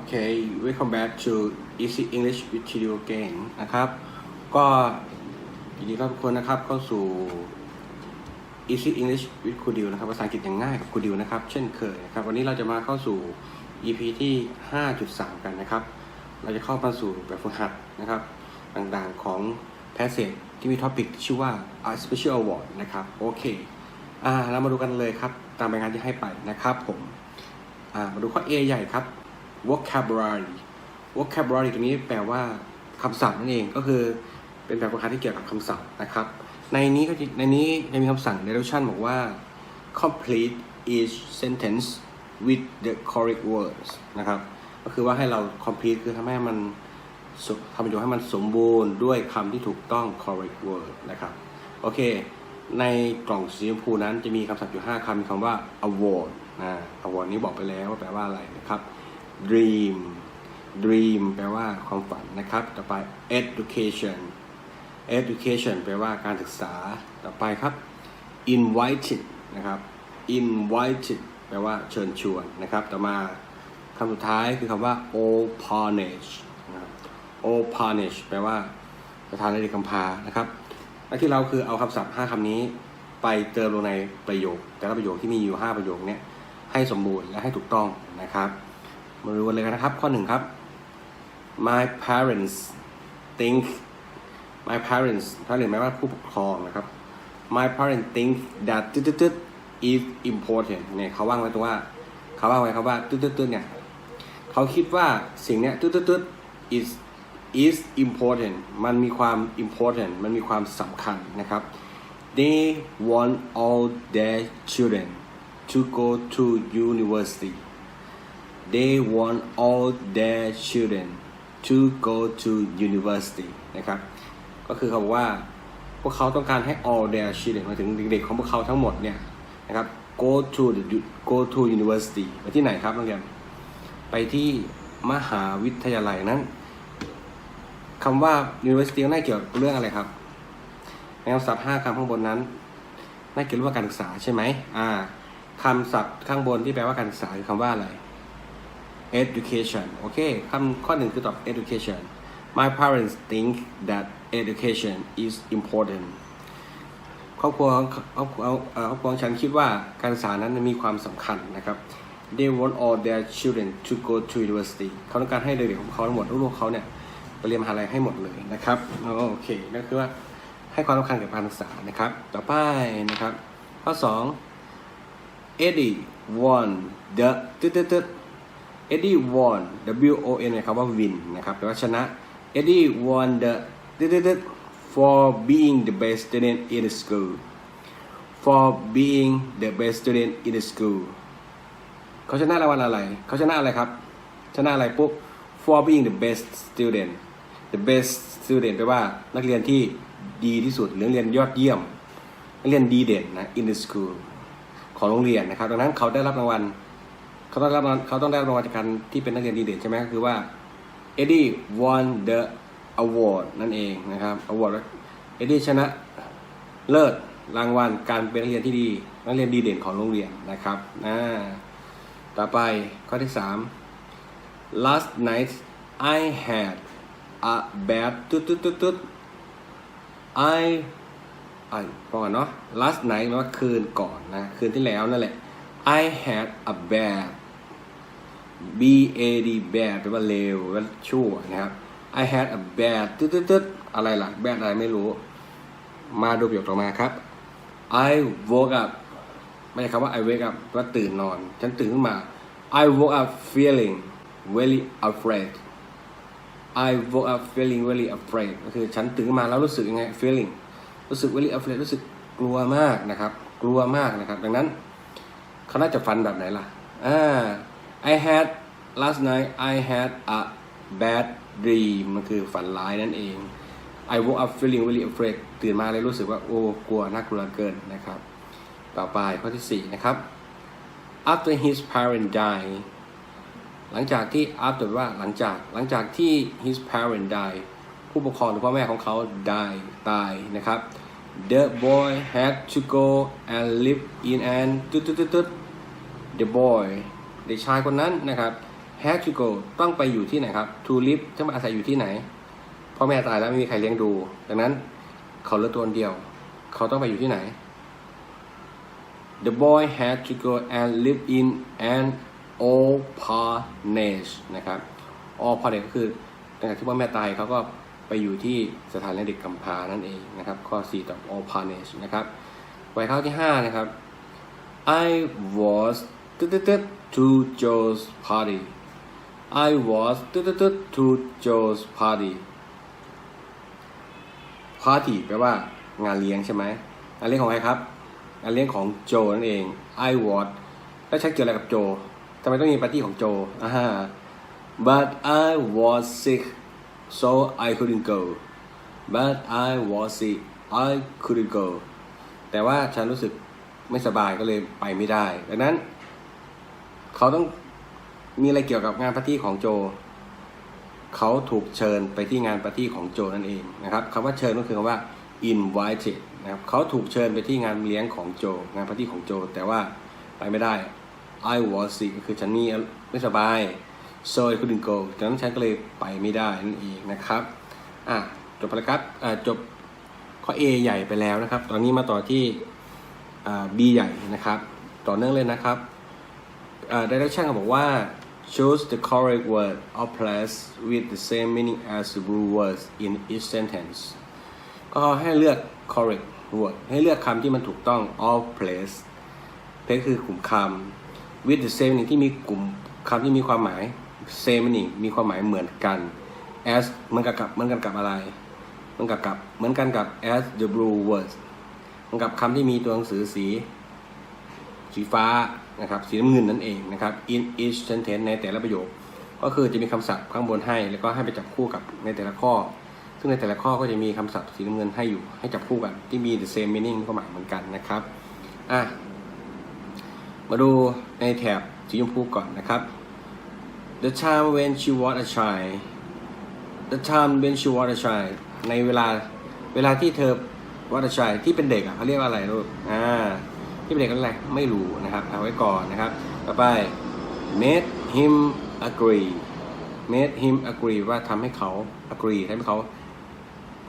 Okay welcome back to Easy English with Chidio again นะครับ ก็ยินดีต้อนรับทุกคนนะครับเข้าสู่ Easy English with ครูดิวนะครับภาษาอังกฤษอย่างง่ายกับครูดิวนะครับ เช่นเคยนะครับ วันนี้เราจะมาเข้าสู่ EP ที่ 5.3 กันนะครับ เราจะเข้ามาสู่แบบฝึกหัดนะครับ ต่างๆของ passage ที่มีท็อปิกชื่อว่า a special award นะครับ โอเค อ่า เรามาดูกันเลยครับ ตามรายงานที่ให้ไปนะครับผม อ่า มาดูข้อ A ใหญ่ครับ vocabulary vocabulary ตัวนี้แปลว่าคำศัพท์นั่นเองก็คือเป็นแบบประคับที่เกี่ยวกับคำศัพท์นะครับ ในนี้ก็ในนี้จะมีคำสั่ง direction บอกว่า complete each sentence with the correct words นะครับ ก็คือว่าให้เรา complete คือทำให้มันทำประโยชน์ให้มันสมบูรณ์ด้วยคำที่ถูกต้อง correct word นะครับ โอเค ในกล่องสีชมพูนั้นจะมีคำศัพท์อยู่ 5คำมีคำว่า award นะ award นี้บอกไปแล้วว่าแปลว่าอะไรนะครับ dream dream แปลว่าความฝันนะครับ ต่อไป education education แปลว่าการศึกษา ต่อไปครับ invited นะครับ invited แปลว่าเชิญชวนนะครับ ต่อมาคำสุดท้ายคือคำว่า orphanage orphanage แปลว่าสถานเด็กกำพร้านะครับหน้าที่เราคือเอาคำศัพท์ 5คำนี้ไปเติมลงในประโยค แต่ละประโยคที่มีอยู่ 5 ประโยคเนี้ยให้สมบูรณ์และให้ถูกต้องนะครับ มาดูกันเลยนะครับ ข้อหนึ่งครับ my parents think my parents ถ้าเรียนหมายว่าผู้ปกครองนะครับ my parents think that ตึ๊ดตึ๊ดตึ๊ด is important เนี่ยเขาว่างไว้ตรงว่าเขาว่างไว้ครับว่าตึ๊ดตึ๊ดตึ๊ดเนี่ยเขาคิดว่าสิ่งเนี้ยตึ๊ดตึ๊ดตึ๊ด is is important มันมีความ important มันมีความสำคัญนะครับ they want all their children to go to university they want all their children to go to university นะครับ ก็คือเขาบอกว่าพวกเขาต้องการให้ all their children หมายถึงเด็กๆของพวกเขาทั้งหมดเนี่ยนะครับ go to the go to university ไปที่ไหนครับน้องแกมไปที่มหาวิทยาลัยนั้นคำว่า university น่าเกี่ยวกับเรื่องอะไรครับในคำศัพท์ห้าคำข้างบนนั้นน่าเกี่ยวกับการศึกษาใช่ไหมอ่าคำศัพท์ข้างบนที่แปลว่าการศึกษาคือคำว่าอะไร education โอเคคำข้อหนึ่งคือตอบ education my parents think that education is important ครอบครัวของครอบครัวเอ่อครอบครัวฉันคิดว่าการศึกษานั้นมีความสำคัญนะครับ they want all their children to go to university เขาต้องการให้เด็กๆของเขาทั้งหมดลูกๆเขาเนี่ยไปเรียนมหาลัยให้หมดเลยนะครับโอเคนั่นคือว่าให้ความสำคัญกับการศึกษานะครับ ต่อไปนะครับ ข้อ 2 Eddie won the ตึ๊ดดตึ๊ด Eddie won นะครับว่า win นะครับแปลว่าชนะ Eddie won the ตึ๊ดตึ๊ดตึ๊ด for being the best student in the school for being the best student in the school เขาชนะรางวัลอะไร เขาชนะอะไรครับ ชนะอะไรปุ๊บ for being the best student the best student แปลว่านักเรียนที่ดีที่สุดหรือเรียนยอดเยี่ยม นักเรียนดีเด่นนะ in the school ของโรงเรียนนะครับ ดังนั้นเขาได้รับรางวัล เขาต้องได้รางวัลเขาต้องได้รางวัลจากการที่เป็นนักเรียนดีเด่นใช่ไหมก็คือว่า Eddie won the award นั่นเองนะครับ award Eddie ชนะเลิศรางวัลการเป็นนักเรียนที่ดี นักเรียนดีเด่นของโรงเรียนนะครับนะต่อไปข้อที่ 3 last night I had a bad ตุ๊ดตุ๊ดตุ๊ดตุ๊ด I ไอ้ก่อนเนาะ last night แปลว่าคืนก่อนนะ คืนที่แล้วนั่นแหละ I had a bad B A D bad แปลว่าเลวแปลว่าชั่วนะครับ I had a bad ตึ๊ดตึ๊ดตึ๊ดอะไรล่ะ bad อะไรไม่รู้ มาดูประโยคต่อมาครับ I woke up ไม่ใช่คำว่า I wake up แปลว่าตื่นนอน ฉันตื่นขึ้นมา I woke up feeling very afraid I woke up feeling very afraid ก็คือฉันตื่นขึ้นมาแล้วรู้สึกยังไง feeling รู้สึก very afraid รู้สึกกลัวมากนะครับ กลัวมากนะครับ ดังนั้นเขาน่าจะฟันแบบไหนล่ะอ่า I had last night I had a bad dream มันคือฝันร้ายนั่นเอง I woke up feeling really afraid ตื่นมาเลยรู้สึกว่าโอ้กลัวน่ากลัวเกินนะครับ ต่อไปข้อที่ 4 นะครับ after his parent died หลังจากที่ after ว่าหลังจากหลังจากที่ his parent died ผู้ปกครองหรือพ่อแม่ของเขา die ตายนะครับ the boy had to go and live in an ตึ๊ดตึ๊ดตึ๊ดตึ๊ด the boy เด็กชายคนนั้นนะครับ had to go ต้องไปอยู่ที่ไหนครับ to live จะมาอาศัยอยู่ที่ไหนพ่อแม่ตายแล้วไม่มีใครเลี้ยงดู ดังนั้นเขาเหลือตัวเดียว เขาต้องไปอยู่ที่ไหน The boy had to go and live in an orphanage นะครับ orphanage ก็คือตั้งแต่ที่พ่อแม่ตายเขาก็ไปอยู่ที่สถานเลี้ยงเด็กกำพร้านั่นเองนะครับ ข้อ 4ต่อ orphanage นะครับไว้ข้อที่ 5 นะครับ I was to Joe's party I was to Joe's party party แปลว่างานเลี้ยงใช่ไหมงานเลี้ยงของใครครับ งานเลี้ยงของโจนั่นเอง I was แล้วใช้เกี่ยวอะไรกับโจทำไมต้องมีปาร์ตี้ของโจอ่า but I was sick so I couldn't go but I was sick I couldn't go แต่ว่าฉันรู้สึกไม่สบายก็เลยไปไม่ได้ ดังนั้น เขาต้อง มีอะไรเกี่ยวกับงานปาร์ตี้ของโจ เขาถูกเชิญไปที่งานปาร์ตี้ของโจนั่นเองนะครับคำว่าเชิญก็คือคำว่า invited นะครับเขาถูกเชิญไปที่งานเลี้ยงของโจ งานปาร์ตี้ของโจ แต่ว่าไปไม่ได้ I was sick ก็คือฉันมีไม่สบาย so I couldn't go ดังนั้นฉันก็เลยไปไม่ได้นั่นเองนะครับอะจบไปแล้วครับอะจบข้อ A ใหญ่ไปแล้วนะครับ ตอนนี้มาต่อที่อ่า B ใหญ่นะครับ ต่อเนื่องเลยนะครับอ่า direction บอกว่า choose the correct word or place with the same meaning as the blue words in each sentence ก็ให้เลือก correct word ให้เลือกคำที่มันถูกต้อง of place place คือกลุ่มคำ with the same meaning ที่มีกลุ่มคำที่มีความหมาย same meaning มีความหมายเหมือนกัน as เหมือนกับกับเหมือนกันกับอะไรเหมือนกับกับเหมือนกันกับ as the blue words เหมือนกับคำที่มีตัวหนังสือสีสีฟ้า นะครับสีน้ำเงินนั่นเองนะครับ in each sentence ในแต่ละประโยค ก็คือจะมีคำศัพท์ข้างบนให้ แล้วก็ให้ไปจับคู่กับในแต่ละข้อ ซึ่งในแต่ละข้อก็จะมีคำศัพท์สีน้ำเงินให้อยู่ให้จับคู่กันที่มี the same meaning ความหมายเหมือนกันนะครับอะมาดูในแถบสีชมพูก่อนนะครับ the time when she was a child the time when she was a child ในเวลาเวลาที่เธอ was a child ที่เป็นเด็กอะเขาเรียกว่าอะไรลูกอ่า ที่เป็นเด็กนั่นแหละไม่รู้นะครับเอาไว้ก่อนนะครับ ต่อไป made him agree made him agree ว่าทำให้เขา agree ทำให้เขา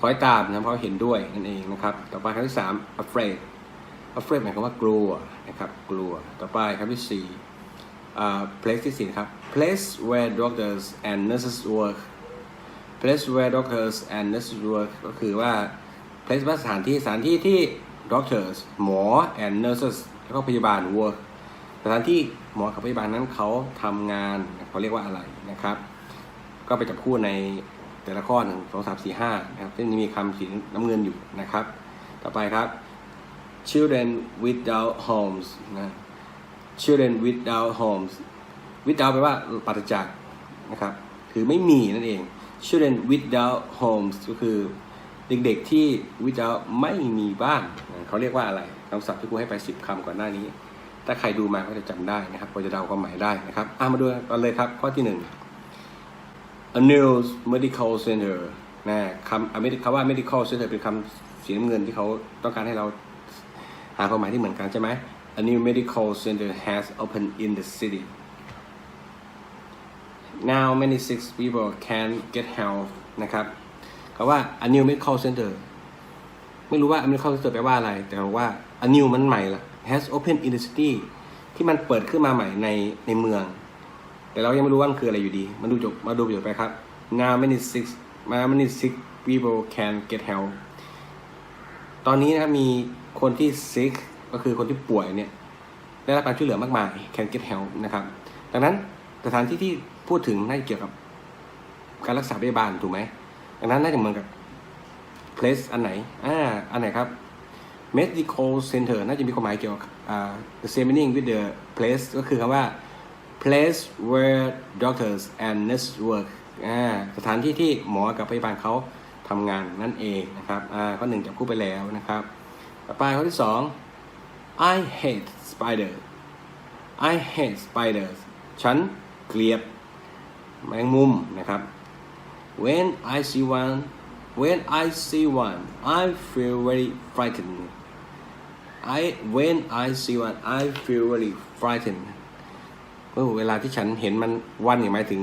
คอยตามนะเพราะเห็นด้วยนั่นเองนะครับ ต่อไปคำที่สาม afraid afraid หมายความว่ากลัวนะครับกลัว ต่อไปคำที่สี่อ่า place ที่สี่ครับ place where doctors and nurses work place where doctors and nurses work ก็คือว่า place ว่าสถานที่สถานที่ที่ doctors หมอ and nurses แล้วก็พยาบาล work สถานที่หมอกับพยาบาลนั้นเขาทำงานเขาเรียกว่าอะไรนะครับ ก็ไปจับคู่ในแต่ละข้อหนึ่งสองสามสี่ห้านะครับซึ่งมีคำสีน้ำเงินอยู่นะครับ ต่อไปครับ children without homes นะ children without homes without แปลว่าปราศจากนะครับคือไม่มีนั่นเอง children without homes ก็คือเด็กๆที่ without ไม่มีบ้าน เขาเรียกว่าอะไรคำศัพท์ที่ครูให้ไป 10คำก่อนหน้านี้ ถ้าใครดูมาก็จะจำได้นะครับพอจะเดาความหมายได้นะครับอะมาดูกันเลยครับข้อที่ 1 a new medical center นะคำคำว่า medical center เป็นคำสีน้ำเงินที่เขาต้องการให้เราหาความหมายที่เหมือนกันใช่ไหม a new medical center has opened in the city now many sick people can get help นะครับคำว่า a new medical center ไม่รู้ว่า medical center แปลว่าอะไร แต่ว่า a new มันใหม่ละ has opened in the city ที่มันเปิดขึ้นมาใหม่ในในเมือง แต่เรายังไม่รู้ว่ามันคืออะไรอยู่ดี มาดูจบมาดูประโยคไปครับ now many sick now many sick people can get help ตอนนี้นะมีคนที่ sick ก็คือคนที่ป่วยเนี่ยได้รับการช่วยเหลือมากมาย can get help นะครับ ดังนั้นสถานที่ที่พูดถึงน่าจะเกี่ยวกับการรักษาพยาบาลถูกไหมดังนั้นน่าจะเหมือนกับ place อันไหนอ่าอันไหนครับ medical center น่าจะมีความหมายเกี่ยวกับอ่า the same meaning with the place ก็คือคำว่า place where doctors and nurses work อ่าสถานที่ที่หมอกับพยาบาลเขาทำงานนั่นเองนะครับอ่าข้อหนึ่งจับคู่ไปแล้วนะครับต่อไปข้อที่สอง I hate spider I hate spiders ฉันเกลียดแมงมุมนะครับ When I see one when I see one I feel very frightened I when I see one I feel very frightened ก็อเวลาที่ฉันเห็นมันวันเนี่ยหมายถึง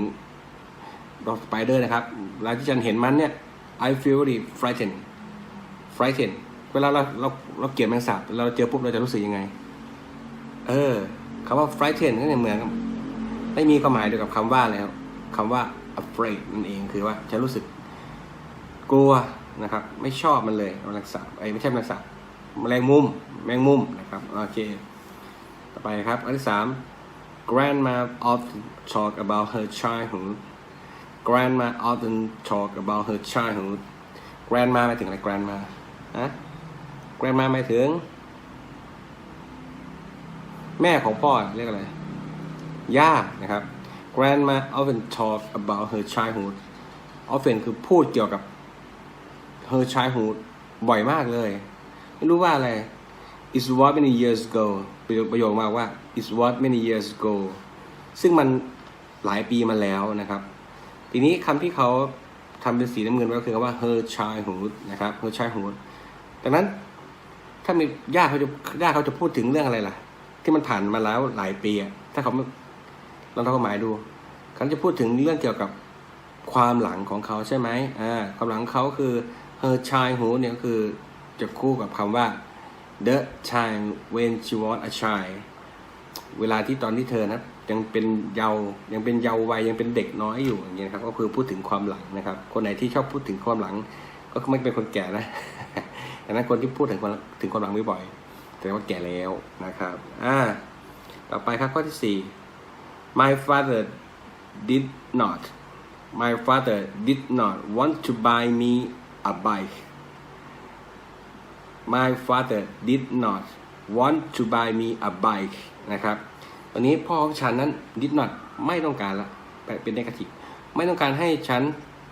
ดอกสไปเดอร์นะครับ เวลาที่ฉันเห็นมันเนี่ย I feel really frightened frightened เวลาเราเราเราเกลียดแมงสาบเราเจอปุ๊บเราจะรู้สึกยังไง เออคำว่า frightened ก็เนี่ยเหมือนไม่มีความหมายเดียวกับคำว่าอะไรครับคำว่า afraid นั่นเองคือว่าจะรู้สึก กลัวนะครับ ไม่ชอบมันเลยแมลงสาบไอ้ไม่ใช่แมลงสาบแมลงมุมแมงมุมนะครับโอเค ต่อไปครับ อันที่สาม grandma often talk about her childhood grandma often talk about her childhood grandma หมายถึงอะไร grandma ฮะ grandma หมายถึง แม่ของพ่อเรียกอะไร ย่านะครับ grandma often talk about her childhood often คือพูดเกี่ยวกับ her childhood บ่อยมากเลย ไม่รู้ว่าอะไร is what many years ago ประโยคประโยคมากว่า is what many years ago ซึ่งมันหลายปีมาแล้วนะครับ ทีนี้คำที่เขาทำเป็นสีน้ำเงินไว้ก็คือคำว่า her childhood นะครับ her childhood ดังนั้นถ้ามีญาติเขาจะญาติเขาจะพูดถึงเรื่องอะไรล่ะ ที่มันผ่านมาแล้วหลายปีถ้าเขาลองทำความหมายดูเขาจะพูดถึงเรื่องเกี่ยวกับความหลังของเขาใช่ไหมอ่าความหลังเขาคือ her child who เนี่ยก็คือจะคู่กับคำว่า the time when she was a child เวลาที่ตอนที่เธอนะยังเป็นเยาว์ยังเป็นเยาว์วัยยังเป็นเด็กน้อยอยู่อย่างเงี้ยครับก็คือพูดถึงความหลังนะครับ คนไหนที่ชอบพูดถึงความหลัง ก็ไม่เป็นคนแก่นะดังนั้นคนที่พูดถึงความถึงความหลังบ่อยๆแสดงว่าแก่แล้วนะครับอ่าต่อไปครับข้อที่สี่ my father did not my father did not want to buy me a bike my father did not want to buy me a bike นะครับ ตอนนี้พ่อของฉันนั้น did not ไม่ต้องการละเป็น negative ไม่ต้องการให้ฉัน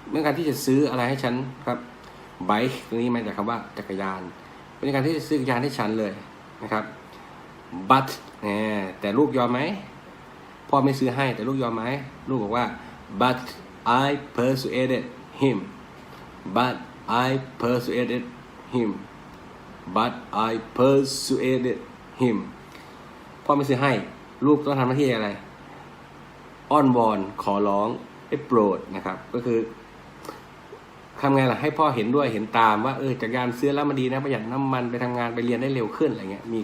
ไม่ต้องการที่จะซื้ออะไรให้ฉันครับ bike ตรงนี้มาจากคำว่าจักรยาน เป็นการที่จะซื้อจักรยานให้ฉันเลยนะครับ but แต่ลูกยอมไหมพ่อไม่ซื้อให้แต่ลูกยอมไหมลูกบอกว่า but I persuaded him but I persuaded him but I persuaded him พ่อไม่ซื้อให้ ลูกต้องทำหน้าที่อะไร อ้อนวอน ขอร้องให้โปรดนะครับ ก็คือทำไงล่ะ ให้พ่อเห็นด้วยเห็นตามว่า เออจักรยานซื้อแล้วมันดีนะ ประหยัดน้ำมันไปทำงานไปเรียนได้เร็วขึ้นอะไรเงี้ย มี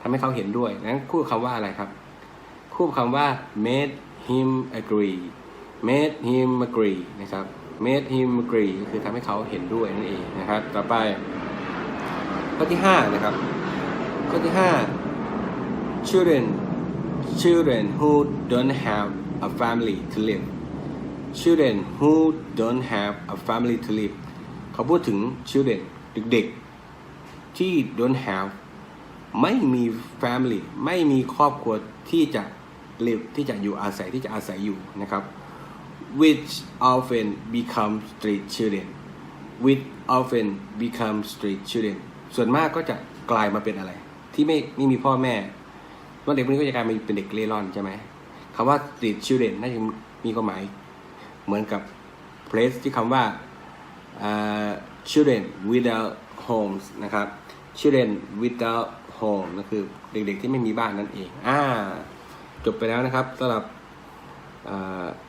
ทำให้เขาเห็นด้วยนั้นคู่คำว่าอะไรครับ คู่คำว่า made him agree made him agree นะครับ made him agree ก็คือทำให้เขาเห็นด้วยนั่นเองนะครับ ต่อไป ข้อที่ห้านะครับ ข้อที่ห้า children children who don't have a family to live children who don't have a family to live เขาพูดถึง children เด็กๆ ที่ don't have ไม่มี family ไม่มีครอบครัวที่จะ live ที่จะอยู่อาศัยที่จะอาศัยอยู่นะครับ which often become street children which often become street children ส่วนมากก็จะกลายมาเป็นอะไร ที่ไม่ไม่มีพ่อแม่ว่าเด็กพวกนี้ก็จะกลายมาเป็นเด็กเร่ร่อนใช่ไหมคำว่า street children น่าจะมีความหมาย เหมือนกับ place ที่คำว่า uh, children without homes นะครับ children without home นั่นคือเด็กๆที่ไม่มีบ้านนั่นเอง อ่า จบไปแล้วนะครับสำหรับ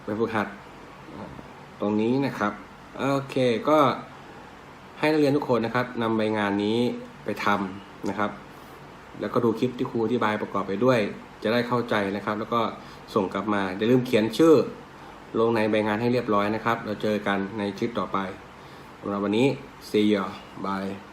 ไปฝึกหัด ตรงนี้นะครับ โอเคก็ให้นักเรียนทุกคนนะครับนำใบงานนี้ไปทำนะครับ แล้วก็ดูคลิปที่ครูอธิบายประกอบไปด้วย จะได้เข้าใจนะครับ แล้วก็ส่งกลับมาอย่าลืมเขียนชื่อ ลงในใบงานให้เรียบร้อยนะครับ เราเจอกันในคลิปต่อไปสำหรับวันนี้ see you bye